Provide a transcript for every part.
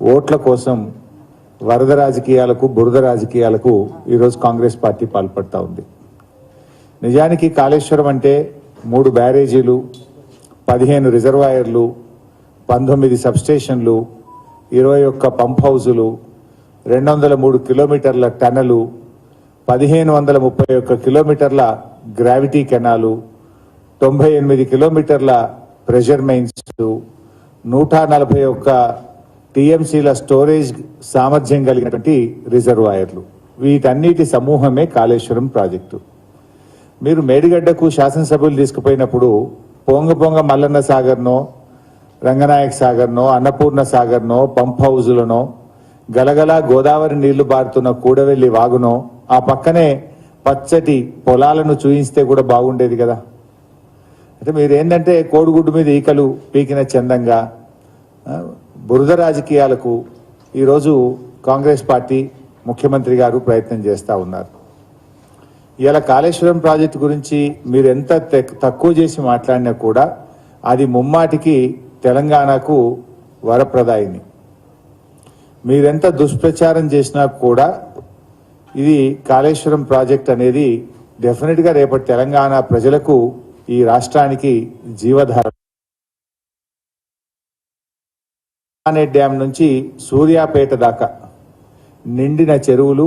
ఓట్ల కోసం వరద రాజకీయాలకు బురద రాజకీయాలకు ఈరోజు కాంగ్రెస్ పార్టీ పాల్పడతా ఉంది. నిజానికి కాళేశ్వరం అంటే మూడు బ్యారేజీలు పదిహేను రిజర్వాయర్లు పంతొమ్మిది సబ్స్టేషన్లు ఇరవై ఒక్క పంప్ హౌజులు రెండు వందల మూడు కిలోమీటర్ల టనలు పదిహేను వందల ముప్పై ఒక్క కిలోమీటర్ల గ్రావిటీ కెనాలు తొంభై ఎనిమిది కిలోమీటర్ల ప్రెషర్ మెయిన్స్ నూట నలభై ఒక్క టీఎంసీల స్టోరేజ్ సామర్థ్యం కలిగినటువంటి రిజర్వాయర్లు. వీటన్నిటి సమూహమే కాళేశ్వరం ప్రాజెక్టు. మీరు మేడిగడ్డకు శాసనసభ్యులు తీసుకుపోయినప్పుడు పొంగ పొంగ మల్లన్న సాగర్నో రంగనాయక సాగర్నో అన్నపూర్ణ సాగర్నో పంప్ హౌజులనో గలగల గోదావరి నీళ్ళు బారుతున్న కూడవెల్లి వాగునో ఆ పక్కనే పచ్చటి పొలాలను చూయిస్తే కూడా బాగుండేది కదా. అంటే మీరు ఏంటంటే కోడిగుడ్డు మీద ఈకలు పీకిన చందంగా బురద రాజకీయాలకు ఈరోజు కాంగ్రెస్ పార్టీ ముఖ్యమంత్రి గారు ప్రయత్నం చేస్తూ ఉన్నారు. ఇలా కాళేశ్వరం ప్రాజెక్టు గురించి మీరు ఎంత తక్కువ చేసి మాట్లాడినా కూడా అది ముమ్మాటికి తెలంగాణకు వరప్రదాయిని. మీరెంత దుష్ప్రచారం చేసినా కూడా ఇది కాళేశ్వరం ప్రాజెక్ట్ అనేది డెఫినెట్గా రేపటి తెలంగాణ ప్రజలకు ఈ రాష్ట్రానికి జీవధార అనే డ్యాం నుంచి సూర్యాపేట దాకా నిండిన చెరువులు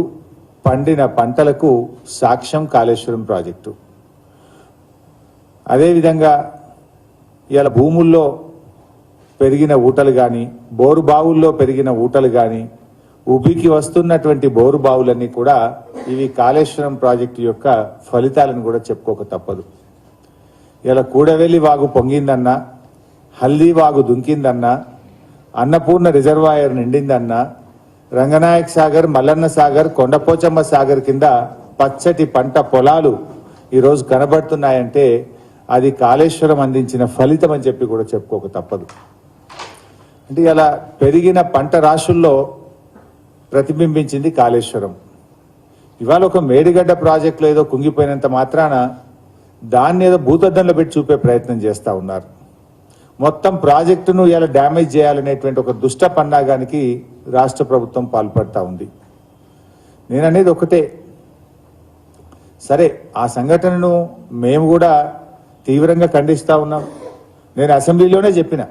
పండిన పంటలకు సాక్ష్యం కాళేశ్వరం ప్రాజెక్టు. అదేవిధంగా ఇలా భూముల్లో పెరిగిన ఊటలు కానీ బోరు బావుల్లో పెరిగిన ఊటలు కానీ ఉబికి వస్తున్నటువంటి బోరు బావులన్నీ కూడా ఇవి కాళేశ్వరం ప్రాజెక్టు యొక్క ఫలితాలను కూడా చెప్పుకోక తప్పదు. ఇలా కూడవెల్లి వాగు పొంగిందన్నా హల్దీ వాగు దుంకిందన్నా అన్నపూర్ణ రిజర్వాయర్ నిండిందన్నా రంగనాయక్ సాగర్ మల్లన్న సాగర్ కొండపోచమ్మ సాగర్ కింద పచ్చటి పంట పొలాలు ఈరోజు కనబడుతున్నాయంటే అది కాళేశ్వరం అందించిన ఫలితం అని చెప్పి కూడా చెప్పుకోక తప్పదు. అంటే ఇలా పెరిగిన పంట రాశుల్లో ప్రతిబింబించింది కాళేశ్వరం. ఇవాళ ఒక మేడిగడ్డ ప్రాజెక్టులో ఏదో కుంగిపోయినంత మాత్రాన దాన్ని ఏదో భూతద్దంలో పెట్టి చూపే ప్రయత్నం చేస్తూ ఉన్నారు. మొత్తం ప్రాజెక్టును ఇలా డ్యామేజ్ చేయాలనేటువంటి ఒక దుష్ట పన్నాగానికి రాష్ట్ర ప్రభుత్వం పాల్పడతా ఉంది. నేను అనేది ఒకటే సరే ఆ సంఘటనను మేము కూడా తీవ్రంగా ఖండిస్తా ఉన్నాం. నేను అసెంబ్లీలోనే చెప్పిన.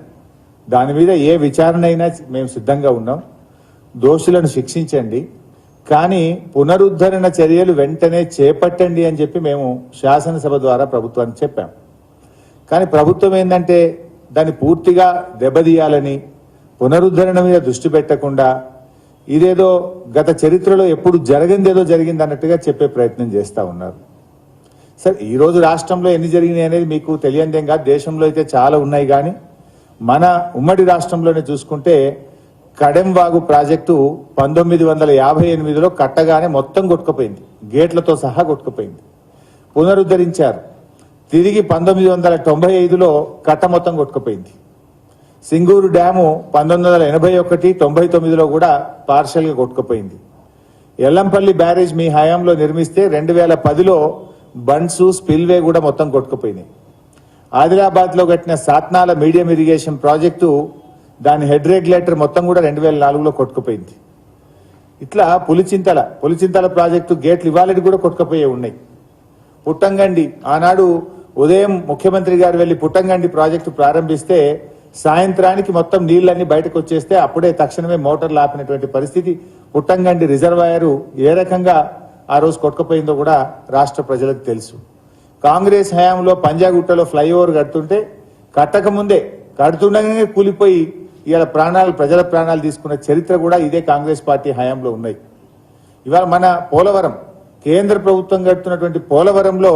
దాని మీద ఏ విచారణ అయినా మేము సిద్ధంగా ఉన్నాం. దోషులను శిక్షించండి. కానీ పునరుద్ధరణ చర్యలు వెంటనే చేపట్టండి అని చెప్పి మేము శాసనసభ ద్వారా ప్రభుత్వానికి చెప్పాం. కానీ ప్రభుత్వం ఏంటంటే దాన్ని పూర్తిగా దెబ్బతీయాలని పునరుద్ధరణ మీద దృష్టి పెట్టకుండా ఇదేదో గత చరిత్రలో ఎప్పుడు జరిగిందేదో జరిగింది అన్నట్టుగా చెప్పే ప్రయత్నం చేస్తూ ఉన్నారు. సరే ఈరోజు రాష్ట్రంలో ఎన్ని జరిగినాయి అనేది మీకు తెలియందేం కాదు. దేశంలో అయితే చాలా ఉన్నాయి కానీ మన ఉమ్మడి రాష్ట్రంలోనే చూసుకుంటే కడెంవాగు ప్రాజెక్టు పంతొమ్మిది వందల యాభై ఎనిమిదిలో కట్టగానే మొత్తం కొట్టుకుపోయింది. గేట్లతో సహా కొట్టుకుపోయింది. పునరుద్ధరించారు. తిరిగి పంతొమ్మిది వందల తొంభై ఐదులో కట్ట మొత్తం కొట్టుకుపోయింది. సింగూరు డ్యాము పంతొమ్మిది వందల ఎనభై ఒకటి తొంభై తొమ్మిదిలో కూడా పార్షల్గా కొట్టుకుపోయింది. ఎల్లంపల్లి బ్యారేజ్ మీ హయాంలో నిర్మిస్తే రెండు వేల పదిలో బండ్స్ స్పిల్వే కూడా మొత్తం కొట్టుకుపోయినాయి. ఆదిలాబాద్లో కట్టిన సాత్నాల మీడియం ఇరిగేషన్ ప్రాజెక్టు దాని హెడ్ రెగ్యులేటర్ మొత్తం కూడా రెండు వేల నాలుగులో కొట్టుకుపోయింది. ఇట్లా పులిచింతల పులిచింతల ప్రాజెక్టు గేట్లు ఇవాళకి కూడా కొట్టుకుపోయే ఉన్నాయి. పుట్టంగండి ఆనాడు ఉదయం ముఖ్యమంత్రి గారు వెళ్ళి పుట్టంగండి ప్రాజెక్టు ప్రారంభిస్తే సాయంత్రానికి మొత్తం నీళ్ళన్నీ బయటకు వచ్చేస్తే అప్పుడే తక్షణమే మోటార్లు ఆపినటువంటి పరిస్థితి. పుట్టంగండి రిజర్వాయరు ఏ రకంగా ఆ రోజు కొట్టుకుపోయిందో కూడా రాష్ట్ర ప్రజలకు తెలుసు. కాంగ్రెస్ హయాంలో పంజాగుట్టలో ఫ్లైఓవర్ కడుతుంటే కట్టకముందే కడుతుండగానే కూలిపోయి ఇవాళ ప్రాణాలు ప్రజల ప్రాణాలు తీసుకున్న చరిత్ర కూడా ఇదే కాంగ్రెస్ పార్టీ హయాంలో ఉన్నాయి. ఇవాళ మన పోలవరం కేంద్ర ప్రభుత్వం కడుతున్నటువంటి పోలవరంలో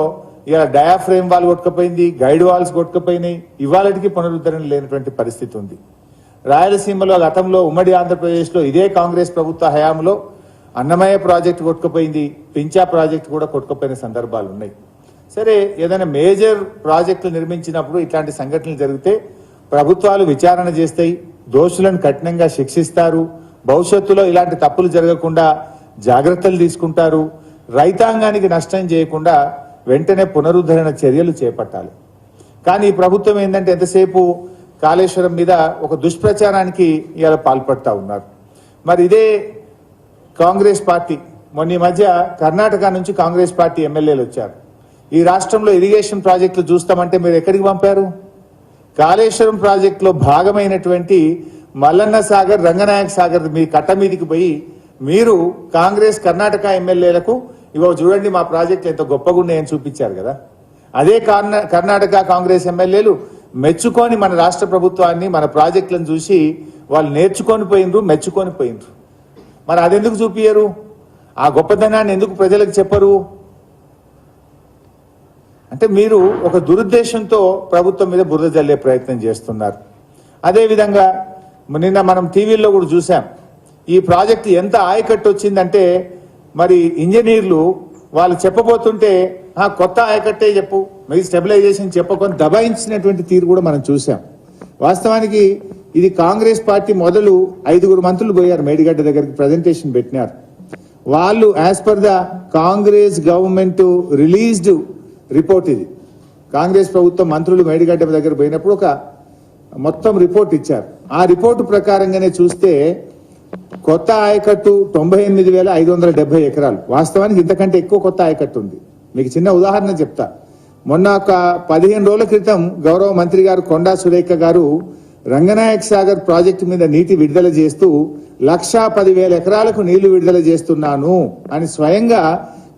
ఇలా డయాఫ్రేమ్ వాల్ కొట్టుకుపోయింది గైడ్ వాల్స్ కొట్టుకుపోయినాయి. ఇవాళకి పునరుద్ధరణ లేనటువంటి పరిస్థితి ఉంది. రాయలసీమలో గతంలో ఉమ్మడి ఆంధ్రప్రదేశ్లో ఇదే కాంగ్రెస్ ప్రభుత్వ హయాంలో అన్నమయ్య ప్రాజెక్టు కొట్టుకుపోయింది పించా ప్రాజెక్టు కూడా కొట్టుకుపోయిన సందర్భాలు ఉన్నాయి. సరే ఏదైనా మేజర్ ప్రాజెక్టులు నిర్మించినప్పుడు ఇట్లాంటి సంఘటనలు జరిగితే ప్రభుత్వాలు విచారణ చేస్తాయి దోషులను కఠినంగా శిక్షిస్తారు భవిష్యత్తులో ఇలాంటి తప్పులు జరగకుండా జాగ్రత్తలు తీసుకుంటారు రైతాంగానికి నష్టం చేయకుండా వెంటనే పునరుద్ధరణ చర్యలు చేపట్టాలి. కానీ ఈ ప్రభుత్వం ఏంటంటే ఎంతసేపు కాళేశ్వరం మీద ఒక దుష్ప్రచారానికి ఇవాళ పాల్పడతా ఉన్నారు. మరి ఇదే కాంగ్రెస్ పార్టీ మొన్న ఈ మధ్య కర్ణాటక నుంచి కాంగ్రెస్ పార్టీ ఎమ్మెల్యేలు వచ్చారు. ఈ రాష్ట్రంలో ఇరిగేషన్ ప్రాజెక్టులు చూస్తామంటే మీరు ఎక్కడికి పంపారు? కాళేశ్వరం ప్రాజెక్టులో భాగమైనటువంటి మల్లన్న సాగర్ రంగనాయక సాగర్ మీ కట్ట మీదికి పోయి మీరు కాంగ్రెస్ కర్ణాటక ఎమ్మెల్యేలకు ఇవో చూడండి మా ప్రాజెక్టులు ఎంత గొప్పగా ఉన్నాయని చూపించారు కదా. అదే కర్ణాటక కాంగ్రెస్ ఎమ్మెల్యేలు మెచ్చుకొని మన రాష్ట్ర ప్రభుత్వాన్ని మన ప్రాజెక్టులను చూసి వాళ్ళు నేర్చుకొని పోయినరు మెచ్చుకొని పోయినరు మరి అదెందుకు చూపించరు ఆ గొప్పదనాన్ని ఎందుకు ప్రజలకు చెప్పరు? అంటే మీరు ఒక దురుద్దేశంతో ప్రభుత్వం మీద బురద జల్లే ప్రయత్నం చేస్తున్నారు. అదేవిధంగా నిన్న మనం టీవీల్లో కూడా చూసాం ఈ ప్రాజెక్టు ఎంత ఆయకట్టు వచ్చిందంటే మరి ఇంజనీర్లు వాళ్ళు చెప్పబోతుంటే "ఆ, కొత్త ఆయకట్టే చెప్పు. మీ స్టెబిలైజేషన్ చెప్పకొని దబాయించినటువంటి తీరు కూడా మనం చూసాం వాస్తవానికి ఇది కాంగ్రెస్ పార్టీ మొదలు ఐదుగురు మంత్రులు పోయారు మేడిగడ్డ దగ్గరికి ప్రజెంటేషన్ పెట్టినారు. వాళ్ళు as per the Congress government released report ఇది. కాంగ్రెస్ ప్రభుత్వం మంత్రులు మేడిగడ్డ దగ్గర పోయినప్పుడు ఒక మొత్తం రిపోర్ట్ ఇచ్చారు. ఆ రిపోర్టు ప్రకారంగానే చూస్తే కొత్త ఆయకట్టు తొంభై ఎనిమిది వేల ఐదు వందల డెబ్బై ఎకరాలు. వాస్తవానికి ఇంతకంటే ఎక్కువ కొత్త ఆయకట్టు ఉంది. మీకు చిన్న ఉదాహరణ చెప్తా. మొన్న ఒక పదిహేను రోజుల క్రితం గౌరవ మంత్రి గారు కొండా సురేఖ గారు రంగనాయక్ సాగర్ ప్రాజెక్టు మీద నీటి విడుదల చేస్తూ లక్షా పదివేల ఎకరాలకు నీళ్ళు విడుదల చేస్తున్నాను అని స్వయంగా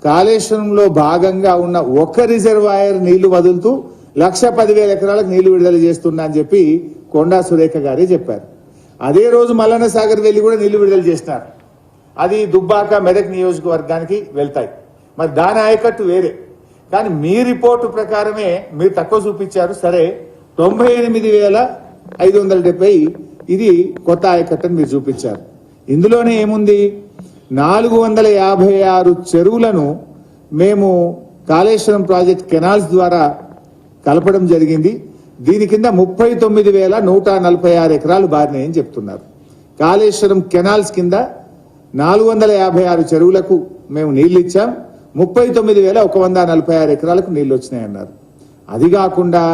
కాళేశ్వరంలో భాగంగా ఉన్న ఒక రిజర్వాయర్ నీళ్ళు వదులుతూ లక్ష పదివేల ఎకరాలకు నీళ్ళు విడుదల చేస్తున్నా అని చెప్పి కొండా సురేఖ గారే చెప్పారు. అదే రోజు మల్లన్న సాగర్ వెళ్ళి కూడా నీళ్ళు విడుదల చేసినారు అది దుబ్బాక మెదక్ నియోజకవర్గానికి వెళ్తాయి. మరి దాని ఆయకట్టు వేరే. కానీ మీ రిపోర్టు ప్రకారమే మీరు తక్కువ చూపించారు. సరే తొంభై ఎనిమిది వేల ఐదు వందల డెబ్బై ఇది కొత్త ఆయకట్టు మీరు చూపించారు. ఇందులోనే ఏముంది? నాలుగు వందల యాభై ఆరు చెరువులను మేము కాళేశ్వరం ప్రాజెక్ట్ కెనాల్స్ ద్వారా కలపడం జరిగింది. దీని కింద ముప్పై తొమ్మిది వేల నూట నలభై ఆరు ఎకరాలు బారినాయని చెప్తున్నారు. కాళేశ్వరం కెనాల్స్ కింద నాలుగు వందల యాభై ఆరు చెరువులకు మేము నీళ్ళు ఇచ్చాం ముప్పై తొమ్మిది వేల ఒక వంద నలభై ఆరు ఎకరాలకు నీళ్ళు వచ్చినాయన్నారు అది కాకుండా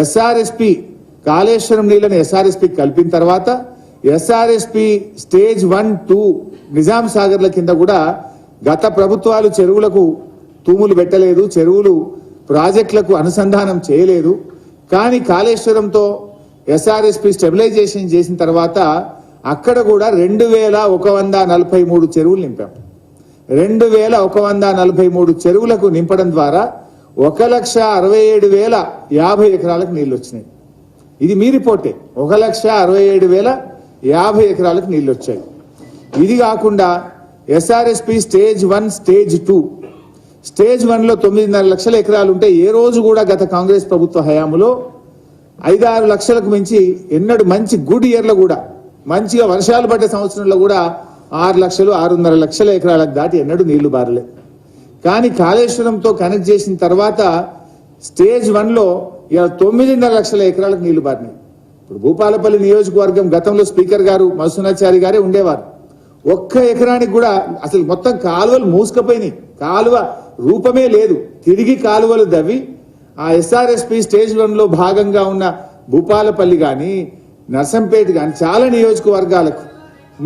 ఎస్ఆర్ఎస్పి కాళేశ్వరం నీళ్ళను ఎస్ఆర్ఎస్పి కలిపిన తర్వాత SRSP stage one two Nizam Sagarla కింద కూడా గత ప్రభుత్వాలు చెరువులకు తూములు పెట్టలేదు చెరువులు ప్రాజెక్టులకు అనుసంధానం చేయలేదు. కానీ కాళేశ్వరంతో ఎస్ఆర్ఎస్పి స్టెబిలైజేషన్ చేసిన తర్వాత అక్కడ కూడా రెండు వేల ఒక వంద నలభై మూడు చెరువులు నింపాం. రెండు వేల ఒక వంద నలభై మూడు చెరువులకు నింపడం ద్వారా ఒక లక్ష అరవై ఏడు వేల యాభై ఎకరాలకు నీళ్ళు వచ్చినాయి. ఇది మీ రిపోర్టే. ఒక లక్ష అరవై ఏడు వేల యాభై ఎకరాలకు నీళ్ళు వచ్చాయి. ఇది కాకుండా SRSP stage one stage two stage వన్లో తొమ్మిదిన్నర లక్షల ఎకరాలు ఉంటే ఏ రోజు కూడా గత కాంగ్రెస్ ప్రభుత్వ హయాంలో ఐదారు లక్షలకు మించి ఎన్నడు మంచి గుడ్ ఇయర్లో కూడా మంచిగా వర్షాలు పడ్డ సంవత్సరంలో కూడా ఆరు లక్షలు ఆరున్నర లక్షల ఎకరాలకు దాటి ఎన్నడూ నీళ్ళు బారలే కానీ కాళేశ్వరంతో కనెక్ట్ చేసిన తర్వాత స్టేజ్ వన్లో ఇలా తొమ్మిదిన్నర లక్షల ఎకరాలకు నీళ్ళు బారినాయి. ఇప్పుడు భూపాలపల్లి నియోజకవర్గం గతంలో స్పీకర్ గారు మధుసూనాచారి గారే ఉండేవారు. ఒక్క ఎకరానికి కూడా అసలు మొత్తం కాలువలు మూసుకపోయినాయి. కాలువ రూపమే లేదు. తిరిగి కాలువలు దవ్వి ఆ ఎస్ఆర్ఎస్పి స్టేజ్ వన్లో భాగంగా ఉన్న భూపాలపల్లి గాని నర్సంపేట గాని చాలా నియోజకవర్గాలకు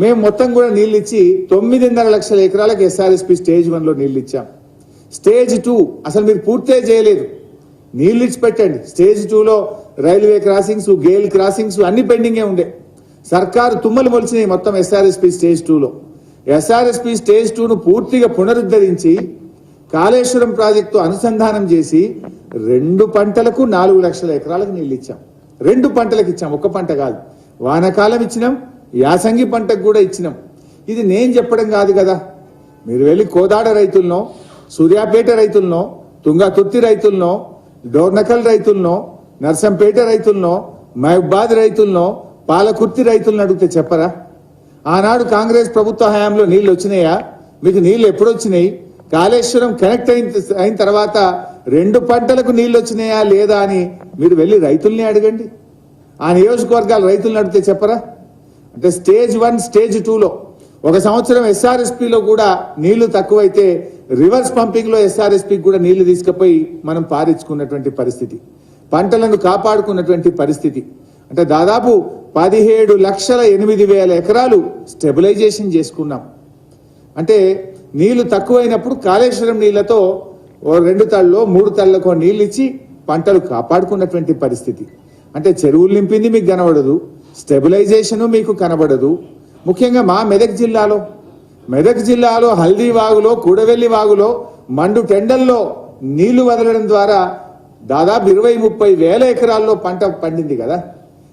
మేము మొత్తం కూడా నీళ్ళు ఇచ్చి తొమ్మిదిన్నర లక్షల ఎకరాలకు ఎస్ఆర్ఎస్పి స్టేజ్ వన్లో నీళ్ళు ఇచ్చాం స్టేజ్ టూ అసలు మీరు పూర్తే చేయలేదు. నీళ్ళు ఇచ్చి పెట్టండి స్టేజ్ టూలో రైల్వే క్రాసింగ్స్ గేల్ క్రాసింగ్స్ అన్ని పెండింగే ఉండే. సర్కారు తుమ్మలు మొలిచినాయి మొత్తం ఎస్ఆర్ఎస్పి స్టేజ్ టూలో. ఎస్ఆర్ఎస్పి స్టేజ్ టూను పూర్తిగా పునరుద్ధరించి కాళేశ్వరం ప్రాజెక్టు అనుసంధానం చేసి రెండు పంటలకు నాలుగు లక్షల ఎకరాలకు నీళ్ళు ఇచ్చాం. రెండు పంటలకు ఇచ్చాం. ఒక్క పంట కాదు. వానకాలం ఇచ్చినాం. యాసంగి పంటకు కూడా ఇచ్చినాం. ఇది నేను చెప్పడం కాదు కదా. మీరు వెళ్ళి కోదాడ రైతులను సూర్యాపేట రైతులను తుంగతుర్తి రైతులను డోర్నకల్ రైతులను నర్సంపేట రైతులను మహబాద్ రైతులను పాలకుర్తి రైతులను అడిగితే చెప్పరా? ఆనాడు కాంగ్రెస్ ప్రభుత్వ హయాంలో నీళ్ళు వచ్చినాయా? మీకు నీళ్ళు ఎప్పుడు వచ్చినాయి కాళేశ్వరం కనెక్ట్ అయిన అయిన తర్వాత రెండు పంటలకు నీళ్ళు వచ్చినాయా లేదా అని మీరు వెళ్ళి రైతుల్ని అడగండి. ఆ నియోజకవర్గాల రైతులను అడిగితే చెప్పరా? అంటే స్టేజ్ వన్ స్టేజ్ టూలో ఒక సంవత్సరం ఎస్ఆర్ఎస్పిలో కూడా నీళ్ళు తక్కువైతే రివర్స్ పంపింగ్లో ఎస్ఆర్ఎస్పి కూడా నీళ్ళు తీసుకుపోయి మనం పారించుకున్నటువంటి పరిస్థితి. పంటలను కాపాడుకున్నటువంటి పరిస్థితి. అంటే దాదాపు పదిహేడు లక్షల ఎనిమిది వేల ఎకరాలు స్టెబిలైజేషన్ చేసుకున్నాం. అంటే నీళ్ళు తక్కువైనప్పుడు కాళేశ్వరం నీళ్ళతో ఓ రెండు తళ్ళలో మూడు తళ్ళకో నీళ్ళు ఇచ్చి పంటలు కాపాడుకున్నటువంటి పరిస్థితి. అంటే చెరువులు నింపింది మీకు కనబడదు స్టెబిలైజేషను మీకు కనబడదు. ముఖ్యంగా మా మెదక్ జిల్లాలో. మెదక్ జిల్లాలో హల్దీ వాగులో కూడవెల్లి వాగులో మండు టెండల్లో నీళ్ళు వదలడం ద్వారా దాదాపు ఇరవై ముప్పై వేల ఎకరాల్లో పంట పండింది కదా.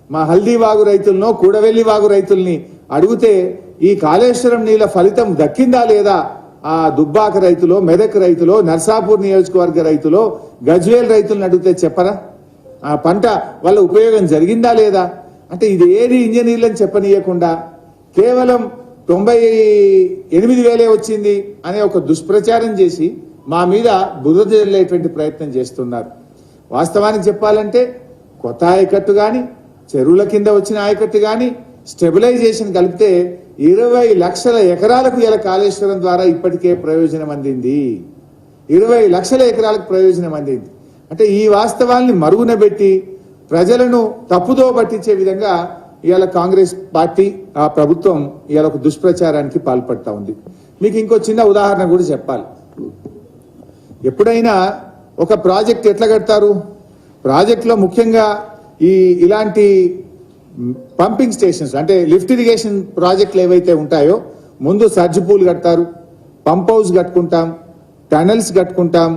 మా హల్దీ వాగు రైతులను కూడవెల్లి వాగు రైతుల్ని అడిగితే ఈ కాళేశ్వరం నీళ్ళ ఫలితం దక్కిందా లేదా ఆ దుబ్బాక రైతులో మెదక్ రైతులో నర్సాపూర్ నియోజకవర్గ రైతులో గజ్వేల్ రైతులను అడిగితే చెప్పరా? ఆ పంట వల్ల ఉపయోగం జరిగిందా లేదా? అంటే ఇది ఏది ఇంజనీర్లని చెప్పనీయకుండా కేవలం తొంభై ఎనిమిది వేలే వచ్చింది అనే ఒక దుష్ప్రచారం చేసి మా మీద బురద జల్లేటువంటి ప్రయత్నం చేస్తున్నారు. వాస్తవానికి చెప్పాలంటే కొత్త ఆయకట్టు కానీ చెరువుల కింద వచ్చిన ఆయకట్టు కానీ స్టెబిలైజేషన్ కలిపితే ఇరవై లక్షల ఎకరాలకు ఇలా కాళేశ్వరం ద్వారా ఇప్పటికే ప్రయోజనం అందింది. ఇరవై లక్షల ఎకరాలకు ప్రయోజనం అందింది. అంటే ఈ వాస్తవాల్ని మరుగున పెట్టి ప్రజలను తప్పుదో పట్టించే విధంగా ఇవాళ కాంగ్రెస్ పార్టీ ఆ ప్రభుత్వం ఇవాళ ఒక దుష్ప్రచారానికి పాల్పడతా ఉంది. మీకు ఇంకో చిన్న ఉదాహరణ కూడా చెప్పాలి. ఎప్పుడైనా ఒక ప్రాజెక్ట్ ఎట్లా కడతారు? ప్రాజెక్ట్లో ముఖ్యంగా ఈ ఇలాంటి పంపింగ్ స్టేషన్స్ అంటే లిఫ్ట్ ఇరిగేషన్ ప్రాజెక్టులు ఏవైతే ఉంటాయో ముందు సర్జ్ పూల్ కడతారు పంప్ హౌస్ కట్టుకుంటాం టనల్స్ కట్టుకుంటాం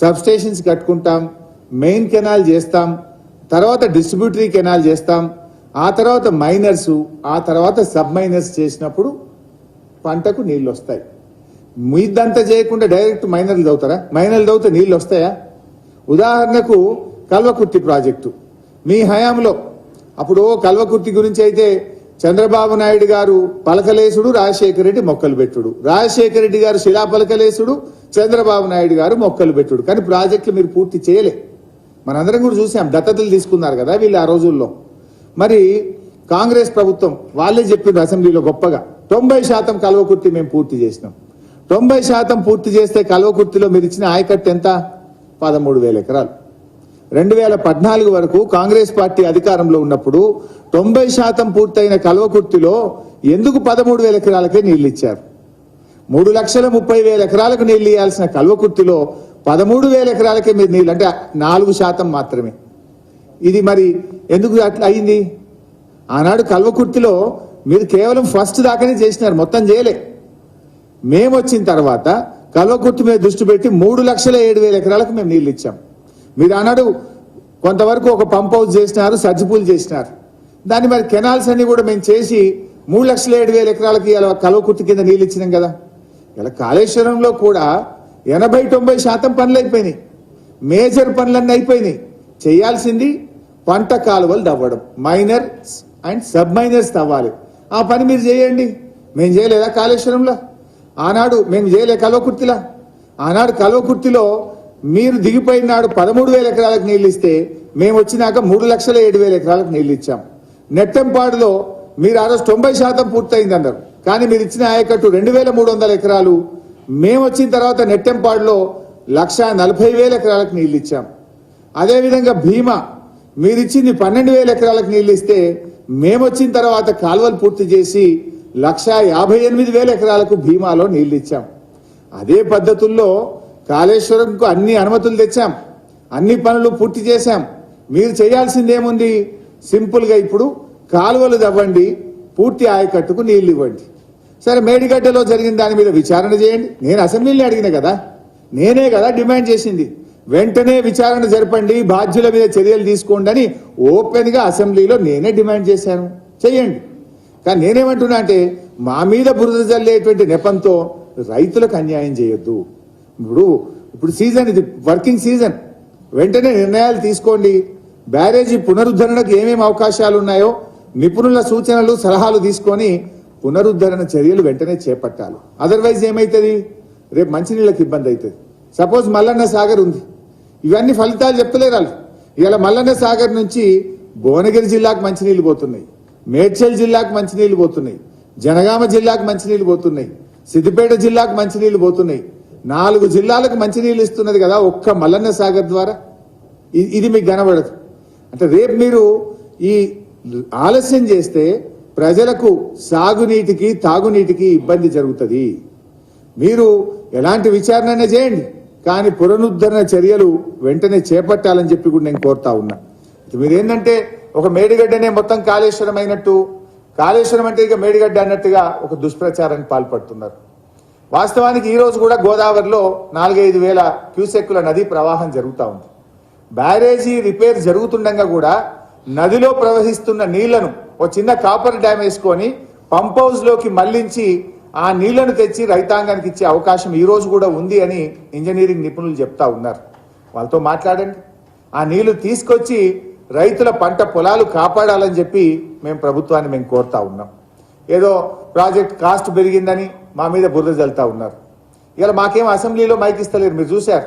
సబ్ స్టేషన్స్ కట్టుకుంటాం మెయిన్ కెనాల్ చేస్తాం తర్వాత డిస్ట్రిబ్యూటరీ కెనాల్ చేస్తాం ఆ తర్వాత మైనర్స్ ఆ తర్వాత సబ్ మైనర్స్ చేసినప్పుడు పంటకు నీళ్ళు వస్తాయి. మీదంతా చేయకుండా డైరెక్ట్ మైనర్లు చదువుతారా మైనర్లు చదివితే నీళ్ళు వస్తాయా? ఉదాహరణకు కల్వకుర్తి ప్రాజెక్టు. మీ హయాంలో అప్పుడు కల్వకుర్తి గురించి అయితే చంద్రబాబు నాయుడు గారు పలకలేసుడు రాజశేఖర రెడ్డి మొక్కలు పెట్టుడు. రాజశేఖర రెడ్డి గారు శిలా పలకలేసుడు చంద్రబాబు నాయుడు గారు మొక్కలు పెట్టుడు. కానీ ప్రాజెక్టులు మీరు పూర్తి చేయలే. మనందరం కూడా చూసాం దత్తతలు తీసుకున్నారు కదా వీళ్ళు ఆ రోజుల్లో. మరి కాంగ్రెస్ ప్రభుత్వం వాళ్ళే చెప్పిండ్రు అసెంబ్లీలో గొప్పగా తొంభై శాతం కల్వకుర్తి మేము పూర్తి చేసినాం. తొంభై శాతం పూర్తి చేస్తే కల్వకుర్తిలో మీరు ఇచ్చిన ఆయకట్టు ఎంత? పదమూడు వేల ఎకరాలు. రెండు వేల పద్నాలుగు వరకు కాంగ్రెస్ పార్టీ అధికారంలో ఉన్నప్పుడు తొంభై శాతం పూర్తయిన కల్వకుర్తిలో ఎందుకు పదమూడు వేల ఎకరాలకే నీళ్ళు ఇచ్చారు మూడు లక్షల ముప్పై వేల ఎకరాలకు నీళ్ళు ఇవ్వాల్సిన కల్వకుర్తిలో పదమూడు వేల ఎకరాలకే మీరు నీళ్ళు అంటే నాలుగు శాతం మాత్రమే. ఇది మరి ఎందుకు అట్లా అయింది? ఆనాడు కల్వకుర్తిలో మీరు కేవలం ఫస్ట్ దాకానే చేసినారు మొత్తం చేయలే. మేము వచ్చిన తర్వాత కల్వకుర్తి మీద దృష్టి పెట్టి మూడు లక్షల ఏడు వేల ఎకరాలకు మేము నీళ్ళు ఇచ్చాం మీరు అన్నాడు కొంతవరకు ఒక పంప్ హౌస్ చేసినారు సజ్జపూలు చేసినారు. దాన్ని మరి కెనాల్స్ అన్ని కూడా మేము చేసి మూడు లక్షల ఏడు వేల ఎకరాలకి ఇలా కలవకుర్తి కింద నీళ్ళు ఇచ్చినాం కదా. ఇలా కాళేశ్వరంలో కూడా ఎనభై తొంభై శాతం పనులు అయిపోయినాయి. మేజర్ పనులన్నీ అయిపోయినాయి. చేయాల్సింది పంట కాలువలు తవ్వడం మైనర్స్ అండ్ సబ్ మైనర్స్ తవ్వాలి. ఆ పని మీరు చేయండి. మేము చేయలేదా కాళేశ్వరంలో? ఆనాడు మేము చేయలే కలవకుర్తిలా ఆనాడు కలవకుర్తిలో మీరు దిగిపోయిన నాడు పదమూడు వేల ఎకరాలకు నీళ్ళు ఇస్తే మేము వచ్చినాక మూడు లక్షల ఏడు వేల ఎకరాలకు నీళ్ళు ఇచ్చాం. నెట్టంపాడులో మీరు ఆ రోజు తొంభై శాతం పూర్తయింది అన్నారు కానీ మీరు ఇచ్చిన ఆయకట్టు రెండు వేల మూడు వందల ఎకరాలు. మేము వచ్చిన తర్వాత నెట్టంపాడులో లక్ష నలభై వేల ఎకరాలకు నీళ్ళు ఇచ్చాం. అదేవిధంగా భీమా మీరిచ్చింది పన్నెండు వేల ఎకరాలకు నీళ్ళు ఇస్తే మేము వచ్చిన తర్వాత కాలువలు పూర్తి చేసి లక్ష యాభై ఎనిమిది వేల ఎకరాలకు భీమాలో నీళ్ళు ఇచ్చాం. అదే పద్ధతుల్లో కాళేశ్వరంకు అన్ని అనుమతులు తెచ్చాం. అన్ని పనులు పూర్తి చేశాం. మీరు చేయాల్సింది ఏముంది సింపుల్గా ఇప్పుడు కాలువలు తవ్వండి పూర్తి ఆయకట్టుకు నీళ్ళు ఇవ్వండి. సరే మేడిగడ్డలో జరిగిన దాని మీద విచారణ చేయండి. నేను అసెంబ్లీని అడిగిన కదా? నేనే కదా డిమాండ్ చేసింది. వెంటనే విచారణ జరపండి బాధ్యుల మీద చర్యలు తీసుకోండి అని ఓపెన్గా అసెంబ్లీలో నేనే డిమాండ్ చేశాను. చేయండి. కానీ నేనేమంటున్నా అంటే మా మీద బురద జల్లేటువంటి నెపంతో రైతులకు అన్యాయం చేయొద్దు. ఇప్పుడు ఇప్పుడు సీజన్ ఇది వర్కింగ్ సీజన్. వెంటనే నిర్ణయాలు తీసుకోండి. బ్యారేజీ పునరుద్ధరణకు ఏమేమి అవకాశాలు ఉన్నాయో నిపుణుల సూచనలు సలహాలు తీసుకొని పునరుద్ధరణ చర్యలు వెంటనే చేపట్టాలి. అదర్వైజ్ ఏమైతుంది? రేపు మంచినీళ్ళకి ఇబ్బంది అవుతుంది సపోజ్ మల్లన్న సాగర్ ఉంది. ఇవన్నీ ఫలితాలు చెప్పలేరు వాళ్ళు. ఇవాళ మల్లన్న సాగర్ నుంచి భువనగిరి జిల్లాకు మంచినీళ్ళు పోతున్నాయి. మేడ్చల్ జిల్లాకు మంచినీళ్ళు పోతున్నాయి. జనగామ జిల్లాకు మంచినీళ్ళు పోతున్నాయి. సిద్దిపేట జిల్లాకు మంచినీళ్ళు పోతున్నాయి. నాలుగు జిల్లాలకు మంచినీళ్ళు ఇస్తున్నది కదా ఒక్క మల్లన్న సాగర్ ద్వారా? ఇది మీకు కనబడదు. అంటే రేపు మీరు ఈ ఆలస్యం చేస్తే ప్రజలకు సాగునీటికి తాగునీటికి ఇబ్బంది జరుగుతుంది. మీరు ఎలాంటి విచారణ చేయండి. కానీ పునరుద్ధరణ చర్యలు వెంటనే చేపట్టాలని చెప్పి కూడా నేను కోరుతా ఉన్నా. మీరేంటంటే ఒక మేడిగడ్డనే మొత్తం కాళేశ్వరం అయినట్టు కాళేశ్వరం అంటే ఇక మేడిగడ్డ అన్నట్టుగా ఒక దుష్ప్రచారానికి పాల్పడుతున్నారు. వాస్తవానికి ఈ రోజు కూడా గోదావరిలో నాలుగైదు వేల క్యూసెక్కుల నదీ ప్రవాహం జరుగుతూ ఉంది. బ్యారేజీ రిపేర్ జరుగుతుండగా కూడా నదిలో ప్రవహిస్తున్న నీళ్ళను ఓ చిన్న కాపర్ డ్యామ్ వేసుకొని పంప్ హౌస్లోకి మళ్ళించి ఆ నీళ్ళను తెచ్చి రైతాంగానికి ఇచ్చే అవకాశం ఈ రోజు కూడా ఉంది అని ఇంజనీరింగ్ నిపుణులు చెప్తా ఉన్నారు. వాళ్ళతో మాట్లాడండి. ఆ నీళ్ళు తీసుకొచ్చి రైతుల పంట పొలాలు కాపాడాలని చెప్పి మేము ప్రభుత్వాన్ని మేము కోరుతా ఉన్నాం. ఏదో ప్రాజెక్ట్ కాస్ట్ పెరిగిందని మా మీద బురద జల్తా ఉన్నారు. ఇలా మాకేం అసెంబ్లీలో మైక్ ఇస్తలేరు మీరు చూశారు.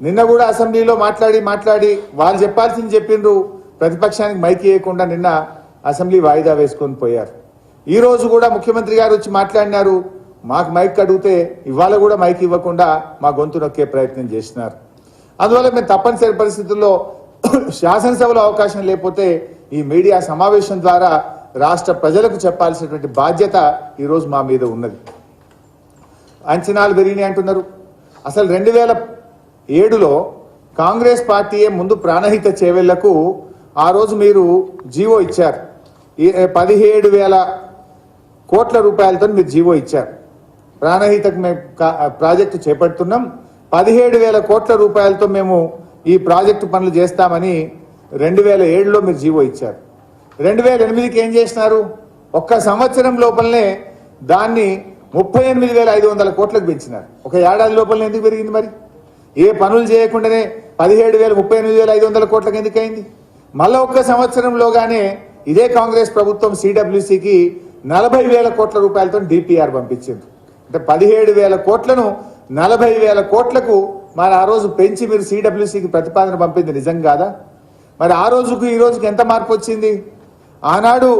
నిన్న కూడా అసెంబ్లీలో మాట్లాడి మాట్లాడి వాళ్ళు చెప్పాల్సింది చెప్పిండ్రు. ప్రతిపక్షానికి మైక్ ఇవ్వకుండా నిన్న అసెంబ్లీ వాయిదా వేసుకొని పోయారు. ఈ రోజు కూడా ముఖ్యమంత్రి గారు వచ్చి మాట్లాడినారు. మాకు మైక్ అడిగితే ఇవాళ కూడా మైక్ ఇవ్వకుండా మా గొంతు నొక్కే ప్రయత్నం చేసినారు. అందువల్ల మేము తప్పనిసరి పరిస్థితుల్లో శాసనసభలో అవకాశం లేకపోతే ఈ మీడియా సమావేశం ద్వారా రాష్ట్ర ప్రజలకు చెప్పాల్సినటువంటి బాధ్యత ఈరోజు మా మీద ఉన్నది. అంచనాలు పెరిగినాయి అంటున్నారు. అసలు రెండు వేల ఏడులో కాంగ్రెస్ పార్టీయే ముందు ప్రాణహిత చేవెళ్ళకు ఆ రోజు మీరు జీవో ఇచ్చారు. పదిహేడు వేల కోట్ల రూపాయలతో మీరు జీవో ఇచ్చారు. ప్రాణహితకు మేము ప్రాజెక్టు చేపడుతున్నాం. పదిహేడు వేల కోట్ల రూపాయలతో మేము ఈ ప్రాజెక్టు పనులు చేస్తామని రెండు వేల ఏడులో మీరు జీవో ఇచ్చారు. రెండు వేల ఎనిమిదికి ఏం చేసినారు? ఒక్క సంవత్సరం లోపలనే దాన్ని ముప్పై ఎనిమిది వేల ఐదు వందల కోట్లకు పెంచినారు. ఒక ఏడాది లోపలనే ఎందుకు పెరిగింది మరి? ఏ పనులు చేయకుండానే పదిహేడు వేల ముప్పై ఎనిమిది వేల ఐదు వందల కోట్లకు ఎందుకు అయింది మళ్ళా ఒక్క సంవత్సరంలోగానే ఇదే కాంగ్రెస్ ప్రభుత్వం సిడబ్ల్యూసికి నలభై వేల కోట్ల రూపాయలతో డిపిఆర్ పంపించింది. అంటే పదిహేడు వేల కోట్లను నలభై వేల కోట్లకు మరి ఆ రోజు పెంచి మీరు సిడబ్ల్యూసికి ప్రతిపాదన పంపింది నిజం కాదా? మరి ఆ రోజుకు ఈ రోజుకి ఎంత మార్పు వచ్చింది? ఆనాడు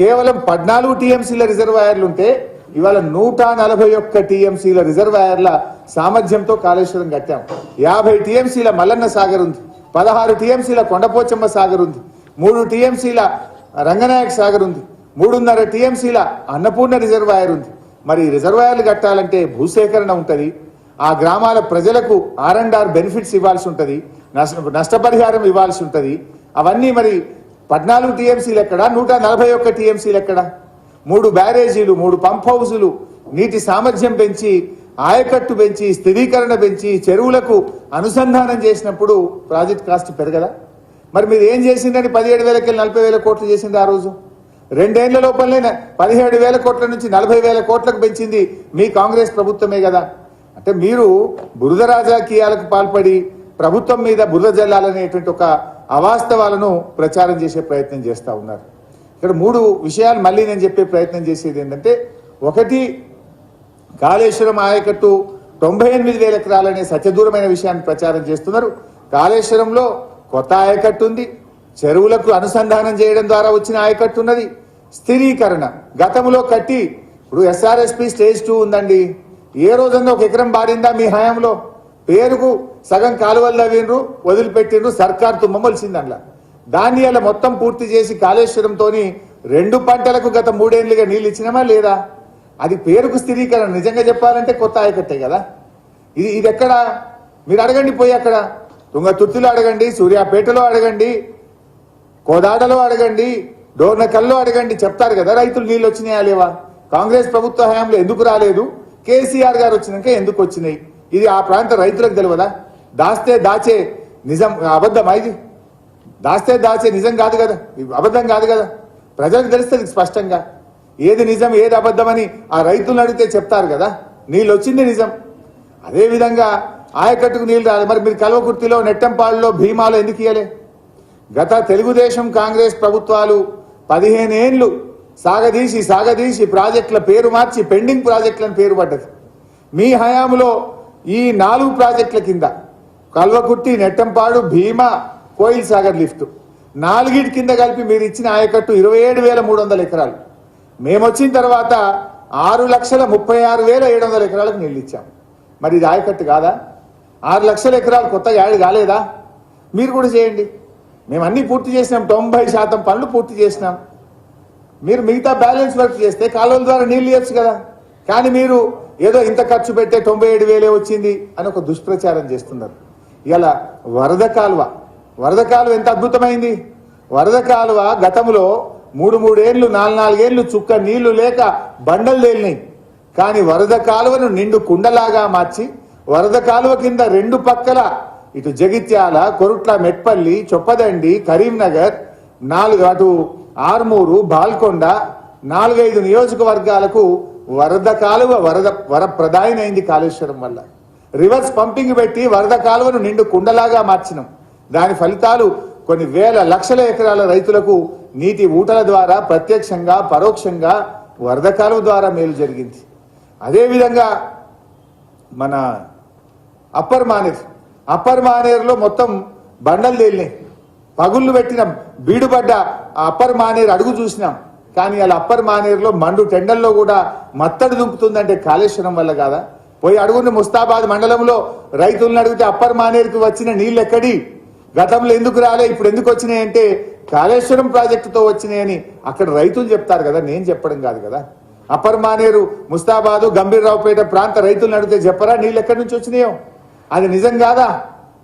కేవలం పద్నాలుగు టీఎంసీల రిజర్వాయర్లు ఉంటే ఇవాళ నూట నలభై ఒక్క టీఎంసీల రిజర్వాయర్ల సామర్థ్యంతో కాళేశ్వరం కట్టాం. యాభై టీఎంసీల మల్లన్న సాగర్ ఉంది. పదహారు టీఎంసీల కొండపోచమ్మ సాగర్ ఉంది. మూడు టీఎంసీల రంగనాయక్ సాగర్ ఉంది. మూడున్నర టీఎంసీల అన్నపూర్ణ రిజర్వాయర్ ఉంది. మరి రిజర్వాయర్లు కట్టాలంటే భూసేకరణ ఉంటుంది. ఆ గ్రామాల ప్రజలకు ఆర్ అండ్ ఆర్ బెనిఫిట్స్ ఇవ్వాల్సి ఉంటుంది. నష్ట నష్టపరిహారం ఇవ్వాల్సి ఉంటుంది. అవన్నీ మరి పద్నాలుగు టీఎంసీలు ఎక్కడా? నూట నలభై ఒక్క టీఎంసీలు ఎక్కడ? మూడు బ్యారేజీలు మూడు పంప్ హౌజులు నీటి సామర్థ్యం పెంచి ఆయకట్టు పెంచి స్థిరీకరణ పెంచి చెరువులకు అనుసంధానం చేసినప్పుడు ప్రాజెక్ట్ కాస్ట్ పెరగదా? మరి మీరు ఏం చేసిందని పదిహేడు వేలకి నలభై వేల కోట్లు చేసింది ఆ రోజు? రెండేళ్ళ లోపలనే పదిహేడు వేల కోట్ల నుంచి నలభై వేల కోట్లకు పెంచింది మీ కాంగ్రెస్ ప్రభుత్వమే కదా. అంటే మీరు బురద రాజకీయాలకు పాల్పడి ప్రభుత్వం మీద బురద జల్లాలనేటువంటి ఒక అవాస్తవాలను ప్రచారం చేసే ప్రయత్నం చేస్తూ ఉన్నారు. ఇక్కడ మూడు విషయాలు మళ్ళీ నేను చెప్పే ప్రయత్నం చేసేది ఏంటంటే ఒకటి కాళేశ్వరం ఆయకట్టు తొంభై ఎనిమిది వేల ఎకరాలనే సత్యదూరమైన విషయాన్ని ప్రచారం చేస్తున్నారు. కాళేశ్వరంలో కొత్త ఆయకట్టు ఉంది. చెరువులకు అనుసంధానం చేయడం ద్వారా వచ్చిన ఆయకట్టు ఉన్నది. స్థిరీకరణ. గతంలో కట్టి ఇప్పుడు ఎస్ఆర్ఎస్పి స్టేజ్ టూ ఉందండి. ఏ రోజన్నా ఒక ఎకరం బారిందా మీ హయాంలో? పేరుకు సగం కాలువలు తవ్విండ్రు వదిలిపెట్టిండ్రు సర్కార్ తుమ్మమలిసింది అందులో దాన్ని అలా మొత్తం పూర్తి చేసి కాళేశ్వరంతోని రెండు పంటలకు గత మూడేళ్ళుగా నీళ్ళు ఇచ్చినామా లేదా? అది పేరుకు స్థిరీకరణ. నిజంగా చెప్పాలంటే కొత్త ఆయకట్టే కదా? ఇది ఇది ఎక్కడ? మీరు అడగండి పోయి అక్కడ. తుంగతుర్తిలో అడగండి సూర్యాపేటలో అడగండి కోదాడలో అడగండి డోర్నకల్లో అడగండి. చెప్తారు కదా రైతులు నీళ్ళు వచ్చినాయా లేవా? కాంగ్రెస్ ప్రభుత్వ హయాంలో ఎందుకు రాలేదు? కేసీఆర్ గారు వచ్చినాక ఎందుకు వచ్చినాయి? ఇది ఆ ప్రాంత రైతులకు తెలియదా? దాస్తే దాచే నిజం అబద్ధమా ఇది? దాస్తే దాచే నిజం కాదు కదా. అబద్ధం కాదు కదా. ప్రజలకు తెలుస్తుంది స్పష్టంగా. ఏది నిజం ఏది అబద్ధమని ఆ రైతులను అడిగితే చెప్తారు కదా. నీళ్ళు వచ్చింది నిజం. అదేవిధంగా ఆయకట్టుకు నీళ్ళు రాలి. మరి మీరు కల్వకుర్తిలో నెట్టంపాడులో భీమాలో ఎందుకు ఇయ్యలే? గత తెలుగుదేశం కాంగ్రెస్ ప్రభుత్వాలు పదిహేను సాగదీసి సాగదీసి ప్రాజెక్టుల పేరు మార్చి పెండింగ్ ప్రాజెక్టులను పేరు పడ్డది. మీ హయాంలో ఈ నాలుగు ప్రాజెక్టుల కింద కల్వకుర్తి నెట్టంపాడు భీమా కోయిల్ సాగర్ లిఫ్ట్. నాలుగిటి కింద కలిపి మీరు ఇచ్చిన ఆయకట్టు ఇరవై ఏడు వేల మూడు వందల ఎకరాలు. మేము వచ్చిన తర్వాత ఆరు లక్షల ముప్పై ఆరు వేల ఏడు వందల ఎకరాలకు నీళ్ళు ఇచ్చాం. మరి ఇది ఆయకట్టు కాదా? ఆరు లక్షల ఎకరాలు కొత్త యాడ్ కాలేదా మీరు కూడా చేయండి. మేము అన్ని పూర్తి చేసినాం. తొంభై శాతం పనులు పూర్తి చేసినాం. మీరు మిగతా బ్యాలెన్స్ వర్క్ చేస్తే కాలువల ద్వారా నీళ్ళు ఇవ్వచ్చు కదా. కానీ మీరు ఏదో ఇంత ఖర్చు పెట్టే తొంభై ఏడు వేలే వచ్చింది అని ఒక దుష్ప్రచారం చేస్తున్నారు. ఇలా వరద కాలువ. వరద కాలువ ఎంత అద్భుతమైంది? వరద కాలువ గతంలో మూడు మూడేళ్ళు నాలుగు నాలుగేళ్ళు చుక్క నీళ్ళు లేక బండలు తేలినాయి. కానీ వరద కాలువను నిండు కుండలాగా మార్చి వరద కాలువ కింద రెండు పక్కల ఇటు జగిత్యాల కొరుట్ల మెట్పల్లి చొప్పదండి కరీంనగర్ నాలుగు అటు ఆర్మూరు బాల్కొండ నాలుగైదు నియోజకవర్గాలకు వరద కాలువ వరద వర ప్రదాయనైంది కాళేశ్వరం వల్ల. రివర్స్ పంపింగ్ పెట్టి వరద కాలువను నిండు కుండలాగా మార్చినాం. దాని ఫలితాలు కొన్ని వేల లక్షల ఎకరాల రైతులకు నీటి ఊటల ద్వారా ప్రత్యక్షంగా పరోక్షంగా వరద కాలువ ద్వారా మేలు జరిగింది. అదేవిధంగా మన అప్పర్ మానేర్ అప్పర్ మానేరులో మొత్తం బండలు తేలినాయి. పగుళ్ళు పెట్టినాం బీడుపడ్డ ఆ అప్పర్ మానేర్ అడుగు చూసినాం. కానీ అలా అప్పర్ మానేరులో మండు టెండల్లో కూడా మత్తడి దుంకుతుందంటే కాళేశ్వరం వల్ల కాదా? పోయి అడుగుని ముస్తాబాద్ మండలంలో రైతులను అడిగితే అప్పర్ మానేరుకి వచ్చిన నీళ్ళు ఎక్కడి గతంలో ఎందుకు రాలే ఇప్పుడు ఎందుకు వచ్చినాయి అంటే కాళేశ్వరం ప్రాజెక్టుతో వచ్చినాయని అక్కడ రైతులు చెప్తారు కదా నేను చెప్పడం కాదు కదా. అప్పర్ మానేరు ముస్తాబాదు గంభీరరావుపేట ప్రాంత రైతులను అడిగితే చెప్పరా నీళ్ళు ఎక్కడి నుంచి వచ్చినాయో? అది నిజం కాదా?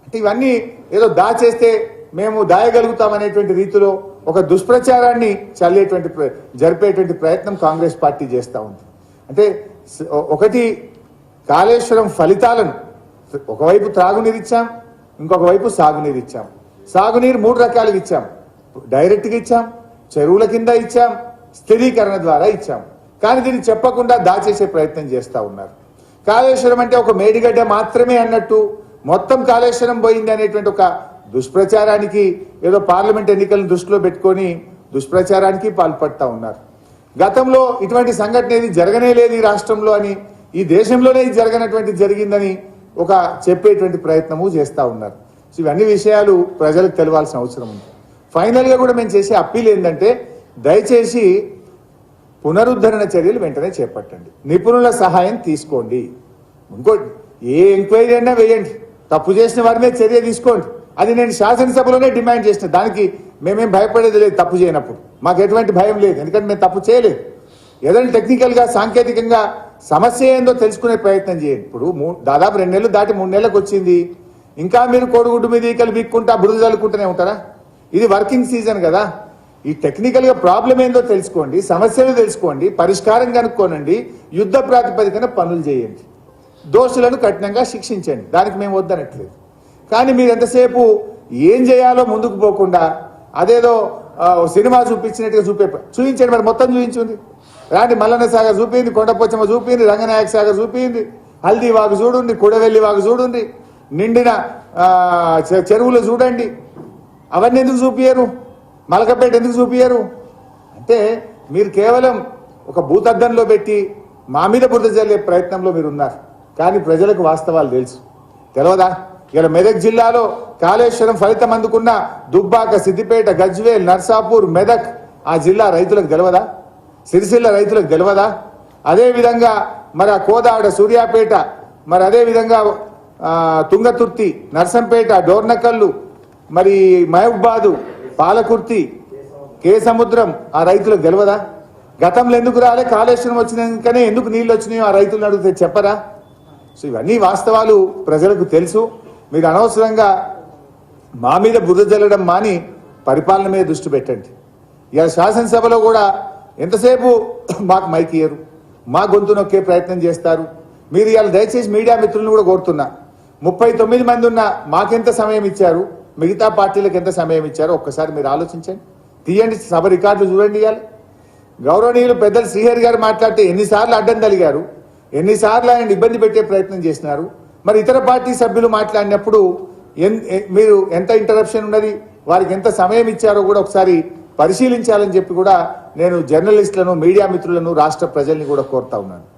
అంటే ఇవన్నీ ఏదో దాచేస్తే మేము దాయగలుగుతామనేటువంటి రీతిలో ఒక దుష్ప్రచారాన్ని చల్లేటువంటి ప్ర- జరిపేటువంటి ప్రయత్నం కాంగ్రెస్ పార్టీ చేస్తూ ఉంది. అంటే ఒకటి కాళేశ్వరం ఫలితాలను ఒకవైపు త్రాగునిరిచ్చాం ఇంకొక వైపు సాగునీరు ఇచ్చాం. సాగునీరు మూడు రకాలుగా ఇచ్చాం. డైరెక్ట్గా ఇచ్చాం చెరువుల కింద ఇచ్చాం స్థిరీకరణ ద్వారా ఇచ్చాం. కానీ దీన్ని చెప్పకుండా దాచేసే ప్రయత్నం చేస్తా ఉన్నారు. కాళేశ్వరం అంటే ఒక మేడిగడ్డ మాత్రమే అన్నట్టు మొత్తం కాళేశ్వరం పోయింది అనేటువంటి ఒక దుష్ప్రచారానికి ఏదో పార్లమెంట్ ఎన్నికలను దృష్టిలో పెట్టుకొని దుష్ప్రచారానికి పాల్పడతా ఉన్నారు. గతంలో ఇటువంటి సంఘటన ఏది జరగనే లేదు ఈ రాష్ట్రంలో అని ఈ దేశంలోనే ఇది జరగనటువంటి జరిగిందని ఒక చెప్పేటువంటి ప్రయత్నము చేస్తూ ఉన్నారు. సో ఇవన్నీ విషయాలు ప్రజలకు తెలవాల్సిన అవసరం ఉంది. ఫైనల్గా కూడా మేము చేసే అప్పీల్ ఏంటంటే దయచేసి పునరుద్ధరణ చర్యలు వెంటనే చేపట్టండి. నిపుణుల సహాయం తీసుకోండి. ఇంకోటి ఏ ఎంక్వైరీ అయినా వేయండి. తప్పు చేసిన వారి మీద చర్య తీసుకోండి. అది నేను శాసనసభలోనే డిమాండ్ చేసిన. దానికి మేమేం భయపడేది లేదు తప్పు చేయనప్పుడు. మాకు ఎటువంటి భయం లేదు. ఎందుకంటే మేము తప్పు చేయలేదు. ఏదైనా టెక్నికల్గా సాంకేతికంగా సమస్య ఏందో తెలుసుకునే ప్రయత్నం చేయండి. ఇప్పుడు దాదాపు రెండు నెలలు దాటి మూడు నెలలకు వచ్చింది. ఇంకా మీరు కోడిగుడ్డు మీద ఈకలు బిక్కుంటా బురద చల్లుకుంటూనే ఉంటారా? ఇది వర్కింగ్ సీజన్ కదా. ఈ టెక్నికల్గా ప్రాబ్లం ఏందో తెలుసుకోండి సమస్యలు తెలుసుకోండి పరిష్కారం కనుక్కోనండి యుద్ధ ప్రాతిపదికన పనులు చేయండి. దోషులను కఠినంగా శిక్షించండి. దానికి మేము వద్దనట్లేదు. కానీ మీరు ఎంతసేపు ఏం చేయాలో ముందుకు పోకుండా అదేదో సినిమా చూపించినట్టుగా చూపే చూపించండి మరి మొత్తం చూపించింది రాండి మల్లన్న సాగర్ చూపింది కొండపోచమ్మ చూపింది రంగనాయక సాగర్ చూపింది. హల్దీ వాగు చూడండి కుడవెల్లి వాగు చూడండి. నిండిన చె- చెరువులు చూడండి. అవన్నీ ఎందుకు చూపించరు మలకపేట ఎందుకు చూపించరు అంటే మీరు కేవలం ఒక భూతద్దంలో పెట్టి మా మీద బురద జల్లే ప్రయత్నంలో మీరు ఉన్నారు కానీ ప్రజలకు వాస్తవాలు తెలుసు. తెలియదా ఇలా మెదక్ జిల్లాలో కాళేశ్వరం ఫలితం అందుకున్న దుబ్బాక సిద్దిపేట గజ్వేల్ నర్సాపూర్ మెదక్ ఆ జిల్లా రైతులకు తెలియదా సిరిసిల్ల రైతులకు తెలియదా అదే విధంగా మరి ఆ కోదాడ సూర్యాపేట మరి అదే విధంగా తుంగతుర్తి నర్సంపేట డోర్నకల్లు మరి మహబూబాదు పాలకుర్తి కేసముద్రం ఆ రైతులకు తెలియదా గతంలో ఎందుకు రాలే? కాళేశ్వరం వచ్చినాకనే ఎందుకు నీళ్ళు వచ్చినాయో ఆ రైతులను అడిగితే చెప్పరా? సో ఇవన్నీ వాస్తవాలు ప్రజలకు తెలుసు. మీరు అనవసరంగా మా మీద బురద జల్లడం మాని పరిపాలన మీద దృష్టి పెట్టండి. ఇలా శాసనసభలో కూడా ఎంతసేపు? మాకు మైక్ ఇయ్యరు. మా గొంతు నొక్కే ప్రయత్నం చేస్తారు. మీరు ఇవాళ దయచేసి మీడియా మిత్రులను కూడా కోరుతున్నా. ముప్పై తొమ్మిది మంది ఉన్న మాకెంత సమయం ఇచ్చారు? మిగతా పార్టీలకు ఎంత సమయం ఇచ్చారో ఒక్కసారి మీరు ఆలోచించండి. తీయండి సభ రికార్డులు చూడండి ఇవాళ. గౌరవనీయులు పెద్దలు శ్రీహరి గారు మాట్లాడితే ఎన్నిసార్లు అడ్డం తలిగారు ఎన్నిసార్లు ఆయన ఇబ్బంది పెట్టే ప్రయత్నం చేసినారు? మరి ఇతర పార్టీ సభ్యులు మాట్లాడినప్పుడు ఎన్- మీరు ఎంత ఇంటరప్షన్ ఉన్నది? వారికి ఎంత సమయం ఇచ్చారో కూడా ఒకసారి పరిశీలించాలని చెప్పి కూడా నేను జర్నలిస్టులను మీడియా మిత్రులను రాష్ట్ర ప్రజల్ని కూడా కోరుతా ఉన్నాను.